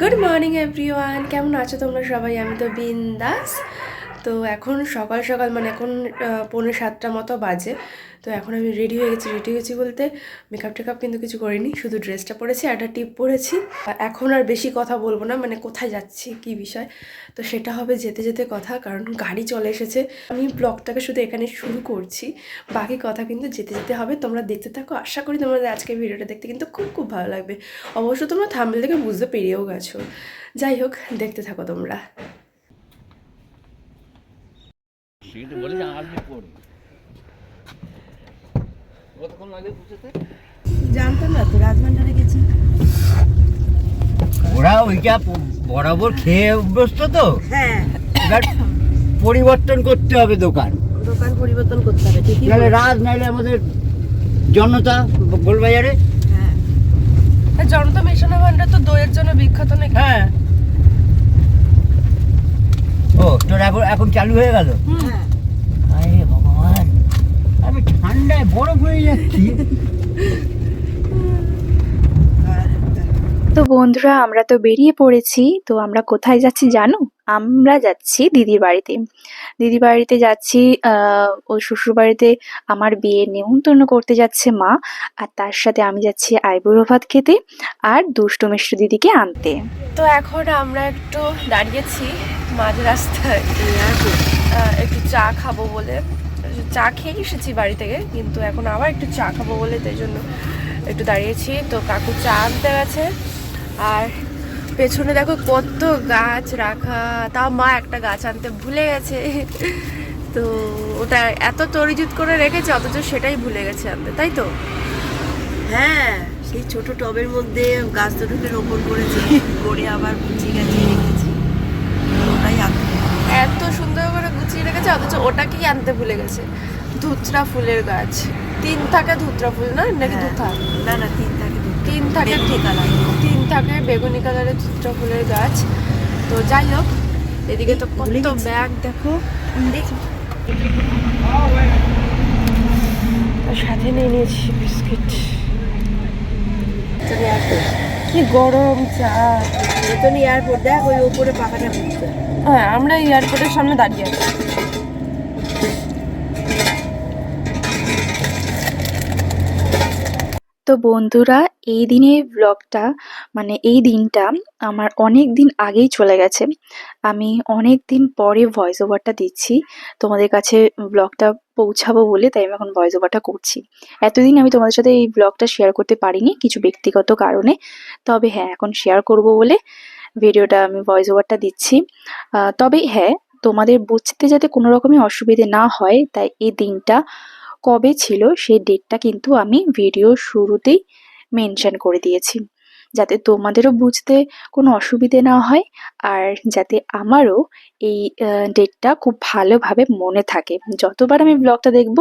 Good morning everyone কেমন আছো তোমরা সবাই? আমি তো বিন্দাস। তো এখন সকাল সকাল মানে এখন আহ, পৌনে সাতটা মতো বাজে। তো এখন আমি রেডি হয়ে গেছি রেডি হয়েছি বলতে মেকআপ টেকআপ কিন্তু কিছু করিনি শুধু ড্রেসটা পরেছি একটা টিপ পরেছি। এখন আর বেশি কথা বলব না মানে কোথায় যাচ্ছি কি বিষয়? তো সেটা হবে যেতে যেতে কথা কারণ গাড়ি চলে এসেছে। আমি ব্লগটাকে শুধু এখানে শুরু করছি বাকি কথা কিন্তু যেতে যেতে হবে। তোমরা দেখতে থাকো আশা করি তোমাদের আজকে ভিডিওটা দেখতে কিন্তু খুব খুব ভালো লাগবে। অবশ্য তোমরা থামলে থেকে বুঝতে পেরিয়েও গেছো। যাই হোক দেখতে থাকো তোমরা। সেটা বলে যে আপনি করুন কতক্ষণ লাগে বুঝতে জানতাম না তো রাজমান্ডারে গেছি। ওরা ওইটা বরাবর খেয়ে অভ্যস্ত তো? হ্যাঁ। এবার পরিবর্তন করতে হবে দোকান। দোকান পরিবর্তন করতে হবে ঠিকই নাহলে নাহলে আমাদের জনতা গোলবাজারে? হ্যাঁ জনতা মিশনা ভান্ডার তো দইয়ের জন্য বিখ্যাত নাকি? হ্যাঁ। ও তোর এখন এখন চালু হয়ে গেল? হ্যাঁ আরে ভগবান আমি ঠান্ডায় বরফ হয়ে যাচ্ছি। তো বন্ধুরা আমরা তো বেরিয়ে পড়েছি। তো আমরা কোথায় যাচ্ছি জানো? আমরা যাচ্ছি দিদির বাড়িতে। দিদির বাড়িতে যাচ্ছি আহ, ওই শ্বশুর বাড়িতে আমার বিয়ে নেমন্তন্ন করতে যাচ্ছে মা। আর তার সাথে আমি যাচ্ছি আইবুড়ো ভাত খেতে আর দুষ্টু মিষ্টি দিদিকে আনতে। তো এখন আমরা একটু দাঁড়িয়েছি মাঝ রাস্তায়। একটু চা খাব বলে। চা খেয়ে এসেছি বাড়ি থেকে, কিন্তু এখন আবার একটু চা খাব বলে তাই জন্য একটু দাঁড়িয়েছি। তো কাকু চা আনতে গেছে। আর পেছনে দেখো কত গাছ রাখা তাও মা একটা গাছ আনতে ভুলে গেছে। তো ওটা এত তরিজুত করে রেখেছে, অথচ সেটাই ভুলে গেছে আনতে, তাই তো? হ্যাঁ সেই ছোট টবের মধ্যে গাছ দুটোকে রোপণ করেছি করে আবার গুছিয়ে গেছে। এত সুন্দর করে গুছিয়ে রেখেছে অথচ ওটাকেই আনতে ভুলে গেছে। ধুতরা ফুলের গাছ। তিন থাকে ধুতরা ফুল না? নাকি হ্যাঁ। ধুথা? না না তিন থাকে তিন থাকে তিন থাকে বেগুনি কালারের চিত্র ফুলের গাছ। তো যাই হোক এদিকে তো কত ব্যাগ দেখো। দেখি সাথে নিয়ে নিয়েছি বিস্কিট। কি গরম চা। এয়ারপোর্ট দেখ ওই ওপরে পাখাটা হ্যাঁ আমরা এয়ারপোর্টের সামনে দাঁড়িয়ে আছি। তো বন্ধুরা এই দিনের ব্লগটা মানে এই দিনটা আমার অনেক দিন আগেই চলে গেছে। আমি অনেক দিন পরে ভয়েস ওভারটা দিচ্ছি। তোমাদের কাছে ব্লগটা পৌঁছাবো বলে তাই আমি এখন ভয়েস ওভারটা করছি। এতদিন আমি তোমাদের সাথে এই ব্লগটা শেয়ার করতে পারিনি কিছু ব্যক্তিগত কারণে। তবে হ্যাঁ এখন শেয়ার করব বলে ভিডিওটা আমি ভয়েস ওভারটা দিচ্ছি। তবে হ্যাঁ তোমাদের বুঝতে যাতে কোনো রকমই অসুবিধে না হয়, তাই এই দিনটা কবে ছিল সেই ডেটটা কিন্তু আমি ভিডিও শুরুতেই মেনশন করে দিয়েছি। যাতে তোমাদেরও বুঝতে কোনো অসুবিধে না হয় আর যাতে আমারও এই ডেটটা খুব ভালোভাবে মনে থাকে। যতবার আমি ব্লগটা দেখব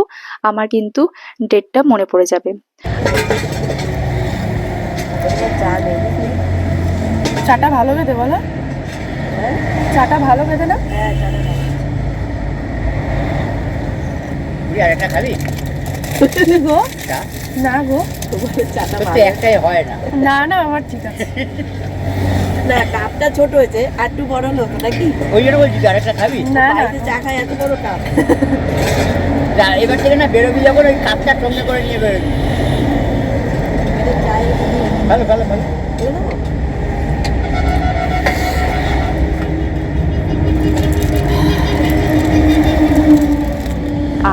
আমার কিন্তু ডেটটা মনে পড়ে যাবে। চাটা ভালো খেতে বলো। চাটা ভালো খেতে না হ্যাঁ না গো। তোমার। একটাই হয় না। না না আমার ঠিক আছে। না কাপটা ছোট হয়েছে আর একটু বড় হলো তো নাকি? ওই জন্য বলছি তুই খাবি? না না। চা খাই এত বড় কাপ। এবার থেকে না বেরোবি যখন ওই কাপটা সঙ্গে করে নিয়ে বেরোবি। ভালো ভালো ভালো।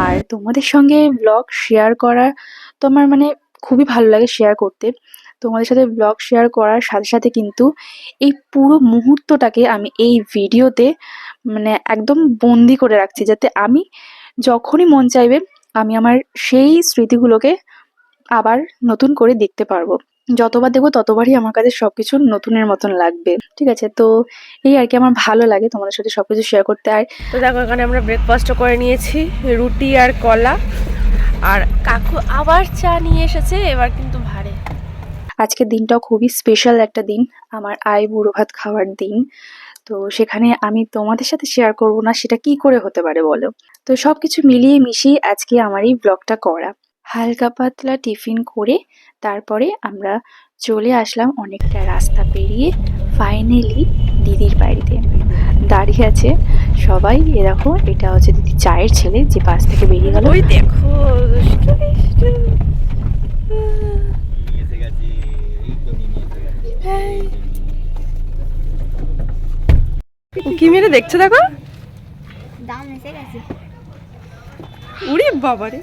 আর তোমাদের সঙ্গে ব্লগ শেয়ার করা তো আমার মানে খুবই ভালো লাগে শেয়ার করতে। তোমাদের সাথে ব্লগ শেয়ার করার সাথে সাথে কিন্তু এই পুরো মুহূর্তটাকে আমি এই ভিডিওতে মানে একদম বন্দি করে রাখছি, যাতে আমি যখনই মন চাইবে আমি আমার সেই স্মৃতিগুলোকে আবার নতুন করে দেখতে পারব। যতবার দেখব ততবারই আমার কাছে সবকিছু নতুনের মতন লাগবে। ঠিক আছে? তো এই আর কি আমার ভালো লাগে তোমাদের সাথে সবকিছু শেয়ার করতে। আর তো দেখো, এখানে আমরা ব্রেকফাস্টও করে নিয়েছি, রুটি আর কলা। আর কাকু আবার চা নিয়ে এসেছে, এবার কিন্তু ভারে। আজকের দিনটাও খুবই স্পেশাল একটা দিন, আমার আয় বুড়ো ভাত খাওয়ার দিন। তো সেখানে আমি তোমাদের সাথে শেয়ার করব না, সেটা কি করে হতে পারে বলো? তো সব কিছু মিলিয়ে মিশিয়ে আজকে আমার এই ব্লগটা করা। হালকা পাতলা টিফিন করে তারপরে আমরা চলে আসলাম অনেকটা রাস্তা পেরিয়ে ফাইনালি দিদির বাড়িতে। দাঁড়িয়ে আছে সবাই। এ দেখো এটা হচ্ছে দিদি চায়ের ছেলে যে বাস থেকে বেরিয়ে গেল। ওই দেখো কি মেরে দেখছ দেখো? দাম এসে গেছে। উড়ি বাবারে।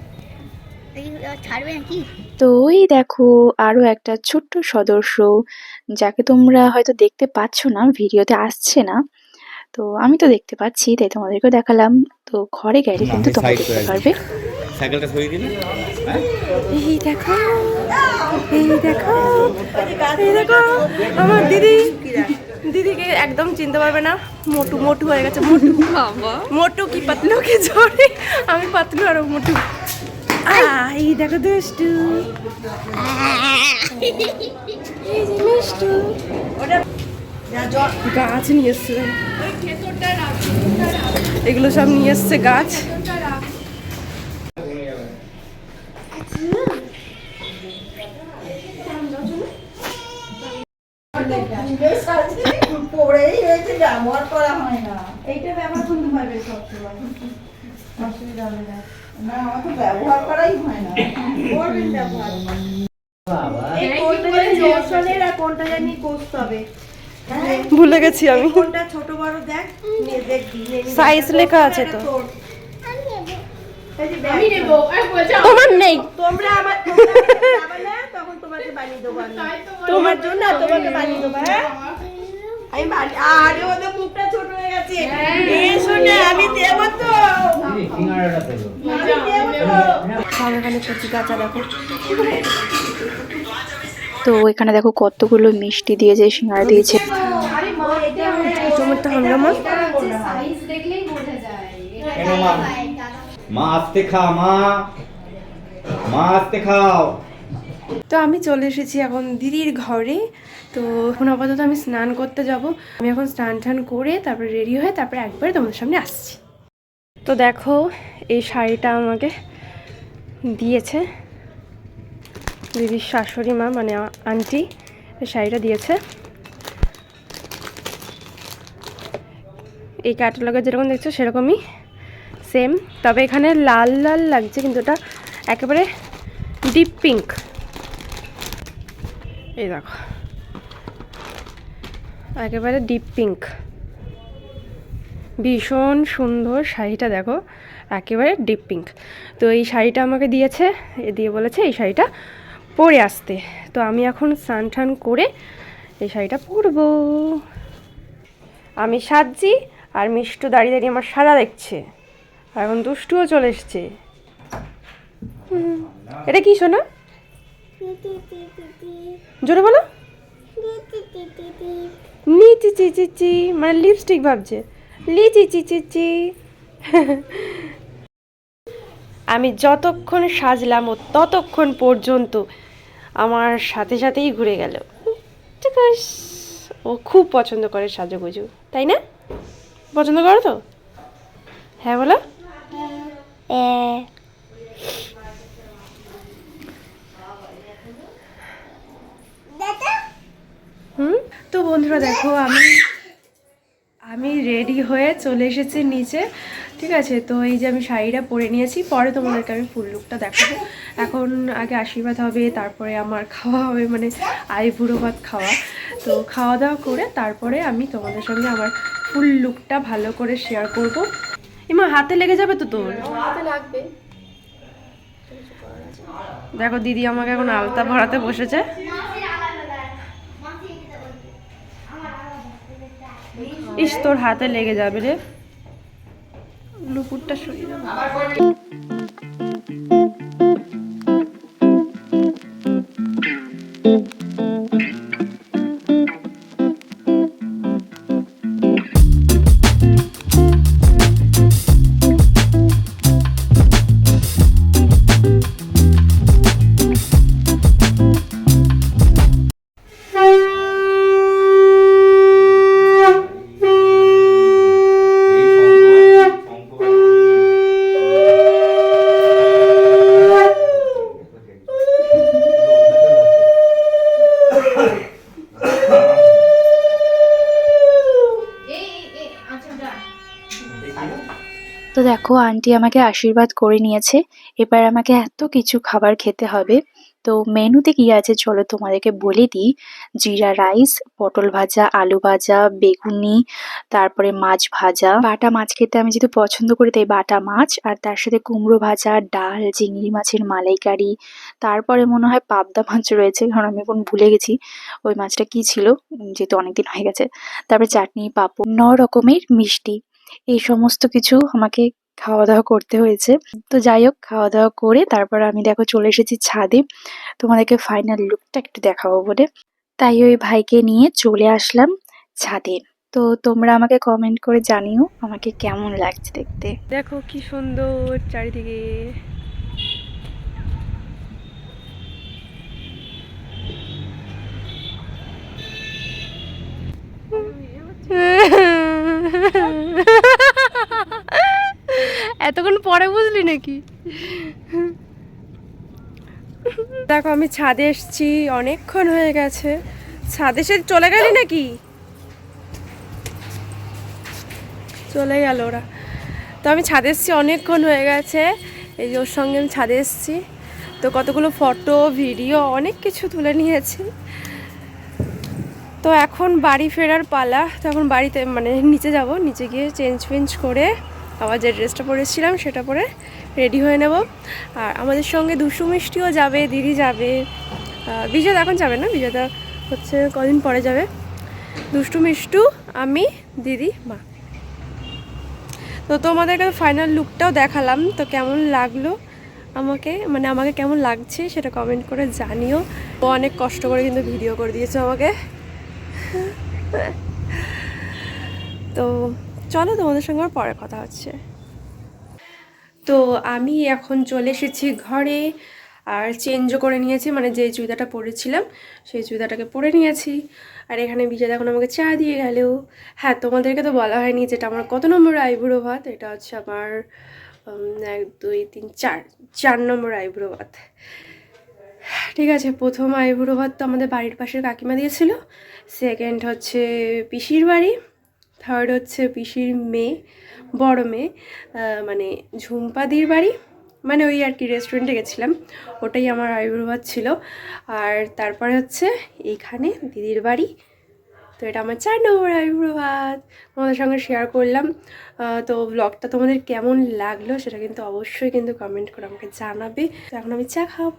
ছাড়বে নাকি তো ওই দেখো আরও একটা ছোট্ট সদস্য যাকে তোমরা হয়তো দেখতে পাচ্ছ না ভিডিওতে আসছে না। তো আমি তো দেখতে পাচ্ছি তাই তোমাদেরকেও দেখালাম। তো ঘরে গেলে কিন্তু তোমরা দেখতে পারবে। সাইকেলটা সরিয়ে দিলে? হ্যাঁ? এই দেখো এই দেখো এই দেখো আমার দিদি। দিদিকে একদম চিনতে পারবে না মোটু মোটু হয়ে গেছে মোটু। মোটু কি পাতলু কি জোরে? আমি পাতলু আর মোটু। আহ, এই দেখো দুষ্টু। মিষ্টু। গাছ নিয়ে এসছে। এগুলো সব নিয়ে এসছে গাছ। পড়েই রয়েছে ব্যবহার করা হয় না। এইটা ব্যবহার করতে পারবে সবসময়। অসুবিধা হবে না। না আমার তো ব্যবহার করাই হয় না। করবেন ব্যবহার। কোনটা জানি রসনের আর কোনটা জানি কষতে হবে। হ্যাঁ, ভুলে গেছি আমি। কোনটা ছোট বড় দেখ। সাইজ লেখা আছে তো। তোমার নেই। তোমরা আমার তখন তোমাকে বানিয়ে দেবো তোমার জন্য তোমাকে বানিয়ে দেবো হ্যাঁ? আমি আরে ওদের মুখটা ছোট হয়ে গেছে। এসো না আমি দেবো তো। তো। এখানে কচি কাঁচা দেখো। তো এখানে দেখো কতগুলো মিষ্টি দিয়েছে সিঙ্গারা দিয়েছে। মা মা আস্তে খা মা। মা আস্তে খাও। তো আমি চলে এসেছি এখন দিদির ঘরে। তো এখন আপাতত আমি স্নান করতে যাব। আমি এখন স্নান টান করে তারপরে রেডি হয়ে তারপরে একবারে তোমাদের সামনে আসছি। তো দেখো, এই শাড়িটা আমাকে দিয়েছে দিদির শাশুড়ি মা মানে আন্টি, এই শাড়িটা দিয়েছে। এই ক্যাটালগে যেরকম দেখছ, সেরকমই সেম তবে এখানে লাল লাল লাগছে, কিন্তু এটা একেবারে ডিপ পিঙ্ক এই দেখো। একেবারে ডিপ পিঙ্ক ভীষণ সুন্দর শাড়িটা দেখো, একেবারে ডিপ পিঙ্ক তো এই শাড়িটা আমাকে দিয়েছে, এ দিয়ে বলেছে এই শাড়িটা পরে আসতে। তো আমি এখন স্নান টান করে এই শাড়িটা পরবো। আমি সাজছি আর মিষ্টু দাঁড়িয়ে দাঁড়িয়ে আমার সাজা দেখছে। আর এখন দুষ্টুও চলে এসছে। এটা কি শোনা জোরে বলো। নি চি চি চি মানে লিপস্টিক ভাবছে। লিচি চি চি চি আমি যতক্ষণ সাজলাম ও ততক্ষণ পর্যন্ত আমার সাথে সাথেই ঘুরে গেল। ও খুব পছন্দ করে সাজুগুজু তাই না? পছন্দ করো তো? হ্যাঁ বলো হ্যাঁ হুম? তো বন্ধুরা দেখো আমি আমি রেডি হয়ে চলে এসেছি নিচে ঠিক আছে? তো এই যে আমি শাড়িটা পরে নিয়েছি পরে তোমাদেরকে আমি ফুল লুকটা দেখাবো। এখন আগে আশীর্বাদ হবে তারপরে আমার খাওয়া হবে মানে আই বুড়ো ভাত খাওয়া। তো খাওয়া দাওয়া করে তারপরে আমি তোমাদের সঙ্গে আমার ফুল লুকটা ভালো করে শেয়ার করব। এমা হাতে লেগে যাবে তো তোর? হাতে লাগবে। দেখো দিদি আমাকে এখন আলতা ভরাতে বসেছে। ইস তোর হাতে লেগে যাবে রে। লুকুরটা সরিয়ে যাবে দেখো, আন্টি আমাকে আশীর্বাদ করে নিয়েছে। এবার আমাকে এত কিছু খাবার খেতে হবে। তো মেনুতে কি আছে চলো তোমাদেরকে বলে দিই। জিরা রাইস, পটল ভাজা, আলু ভাজা, বেগুনি, তারপরে মাছ ভাজা। বাটা মাছ খেতে আমি যেহেতু পছন্দ করি, তাই বাটা মাছ, আর তার সাথে কুমড়ো ভাজা, ডাল, চিংড়ি মাছের মালাইকারি, তারপরে মনে হয় পাবদা মাছ রয়েছে, কারণ আমি এখন ভুলে গেছি ওই মাছটা কি ছিল যেহেতু অনেকদিন হয়ে গেছে। তারপরে চাটনি, পাপড়, ন রকমের মিষ্টি। এই সমস্ত কিছু আমাকে খাওয়া দাওয়া করতে হয়েছে। তো যাই হোক খাওয়া দাওয়া করে তারপর আমি দেখো চলে এসেছি ছাদে। তোমাদেরকে ফাইনাল লুকটা একটু দেখাবো বলে। তাই ওই ভাইকে নিয়ে চলে আসলাম ছাদে। তো তোমরা আমাকে কমেন্ট করে জানিও আমাকে কেমন লাগছে দেখতে। দেখো কি সুন্দর চারিদিকে। পরে বুঝলি নাকি? দেখো, আমি ছাদে এসেছি, অনেকক্ষণ হয়ে গেছে। ছাদে সে চলে গেলি নাকি? চলে গেল ওরা। তো আমি ছাদে এসেছি, অনেকক্ষণ হয়ে গেছে। এই যে ওর সঙ্গে আমি ছাদে এসেছি। তো কতগুলো ফটো, ভিডিও, অনেক কিছু তুলে নিয়েছি। তো এখন বাড়ি ফেরার পালা। তো এখন বাড়িতে মানে নিচে যাব, নিচে গিয়ে চেঞ্জ ফেঞ্জ করে আবার যে ড্রেসটা পরেছিলাম সেটা পরে রেডি হয়ে নেব। আর আমাদের সঙ্গে দুশু মিষ্টিও যাবে, দিদি যাবে বিজয় এখন যাবে না? বিজয়দা হচ্ছে কদিন পরে যাবে। দুষ্টু মিষ্টু, আমি, দিদি, মা। তো তোমাদেরকে ফাইনাল লুকটাও দেখালাম, তো কেমন লাগল আমাকে? মানে আমাকে কেমন লাগছে সেটা কমেন্ট করে জানিও। ও অনেক কষ্ট করে কিন্তু ভিডিও করে দিয়েছে আমাকে। তো চলো তোমাদের সঙ্গে আমার পরে কথা হচ্ছে। তো আমি এখন চলে এসেছি ঘরে, আর চেঞ্জও করে নিয়েছি মানে যে চুড়িদারটা পরেছিলাম, সেই চুড়িদারটাকে পরে নিয়েছি। আর এখানে বিজয় এখন আমাকে চা দিয়ে গেল। হ্যাঁ তোমাদেরকে তো বলা হয়নি যেটা আমার কত নম্বর আইবুড়ো ভাত, এটা হচ্ছে আমার এক, দুই, তিন, চার চার নম্বর আইবুড়ো ভাত। ঠিক আছে, প্রথম আইবুড়ো ভাত তো আমাদের বাড়ির পাশের কাকিমা দিয়েছিল সেকেন্ড হচ্ছে পিসির বাড়ি থার্ড হচ্ছে পিসির মেয়ে, বড় মেয়ে মানে ঝুম্পাদির বাড়ি। মানে ওই আর কি রেস্টুরেন্টে গেছিলাম, ওটাই আমার ভাত ছিল। আর তারপরে হচ্ছে এইখানে দিদির বাড়ি। তো এটা আমার চার নম্বর ভাত তোমাদের সঙ্গে শেয়ার করলাম। তো ব্লগটা তোমাদের কেমন লাগল সেটা কিন্তু অবশ্যই কিন্তু কমেন্ট করে আমাকে জানাবে। তো এখন আমি চা খাব।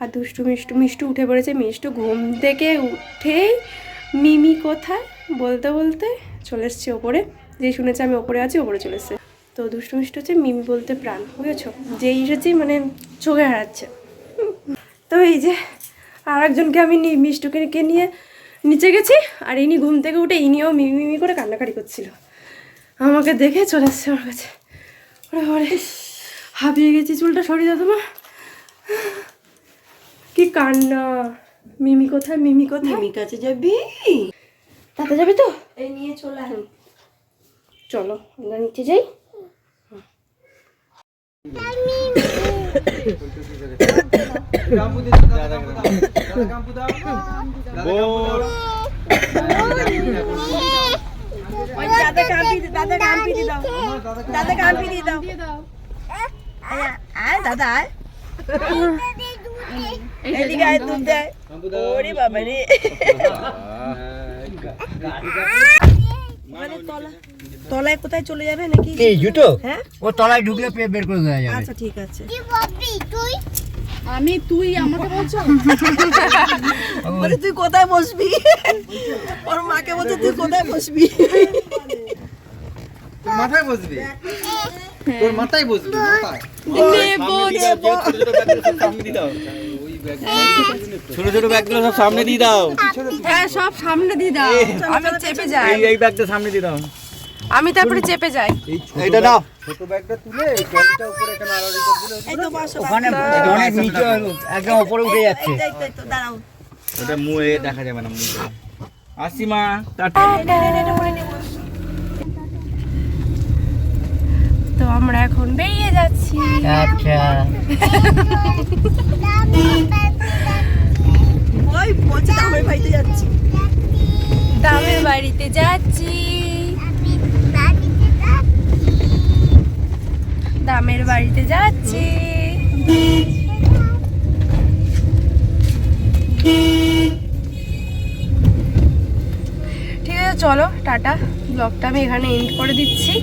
আর দুষ্টু মিষ্টু মিষ্টু উঠে পড়েছে। মিষ্টু ঘুম থেকে উঠেই, মিমি কোথায়? বলতে বলতে চলে এসছে ওপরে। যেই শুনেছে আমি ওপরে আছি, ওপরে চলে এসছে। তো দুষ্টু মিষ্টু হচ্ছে মিমি বলতে প্রাণ, বুঝেছ? যেই এসেছি মানে চোখে হারাচ্ছে। তো এই যে আর একজনকে আমি মিষ্টুকে নিয়ে নিচে গেছি, আর ইনি ঘুম থেকে উঠে ইনিও মিমি মিমি করে কান্নাকাটি করছিল। আমাকে দেখে চলে এসছে আমার কাছে। ওরে হাঁপিয়ে গেছি, চুলটা সরিয়ে দাও তোমার কি কান্না। মিমি কোথায়? মিমি কোথায়? মিমি কাছে যাবি? তাতে যাবে তো এই নিয়ে চলে আয় চলো আমরা নিচে যাই ওই দাদা কাম্পি দাদা কাম্পি দি দাও দাদা কাম্পি দি দাও আয়, আয় দাদা আয় এদিকে আয় দুধ দেয় ওরে বাবা রে মানে তলায় কোথায় চলে যাবে নাকি? কি জুতো? হ্যাঁ? ও তলায় ঢুকলে পে- বের করে দেওয়া যাবে। আচ্ছা ঠিক আছে। তুই? আমি তুই আমাকে বলছো? বলে তুই কোথায় বসবি? ওর মাকে বলছে তুই কোথায় বসবি? মাথায় বসবি? তোর মাথায় বসবি মাথায়? ছোট ছোট ব্যাগগুলো সব সামনে দিয়ে দাও। হ্যাঁ সব সামনে দিয়ে দাও। আমি চেপে যাই। এই এই ব্যাগটা সামনে দিয়ে দাও। আমি তারপরে চেপে যাই। এইটা দাও এই তো বসো ওখানে অনেক নিচে একদম উপরে উঠে যাচ্ছে। এই তো, দাঁড়াও। ওটা মুয়ে দেখা যাবে না মুখে আসি মা টাটা তো আমরা এখন বেরিয়ে যাচ্ছি। আচ্ছা। ওই আমার বাড়িতে যাচ্ছি। দামের বাড়িতে যাচ্ছি। গ্রামের বাড়িতে যাচ্ছি। ঠিক আছে চলো টাটা। ব্লগটা আমি এখানে এন্ড করে দিচ্ছি।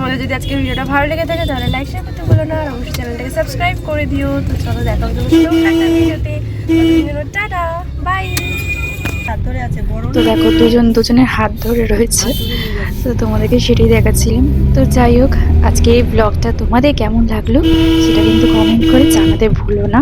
তোমাদের যদি আজকে ভিডিওটা ভালো লেগে থাকে তাহলে লাইক শেয়ার করতে বলো না। আর অবশ্যই চ্যানেলটাকে সাবস্ক্রাইব করে দিও। তো চলো দেখা একটা ভিডিওতে। টাটা বাই হাত ধরে আছে বড় তো দেখো দুজন দুজনের হাত ধরে রয়েছে। তো তোমাদেরকে সেটাই দেখাচ্ছিলাম। তো যাই হোক আজকে এই ব্লগটা তোমাদের কেমন লাগল সেটা কিন্তু কমেন্ট করে জানাতে ভুলো না।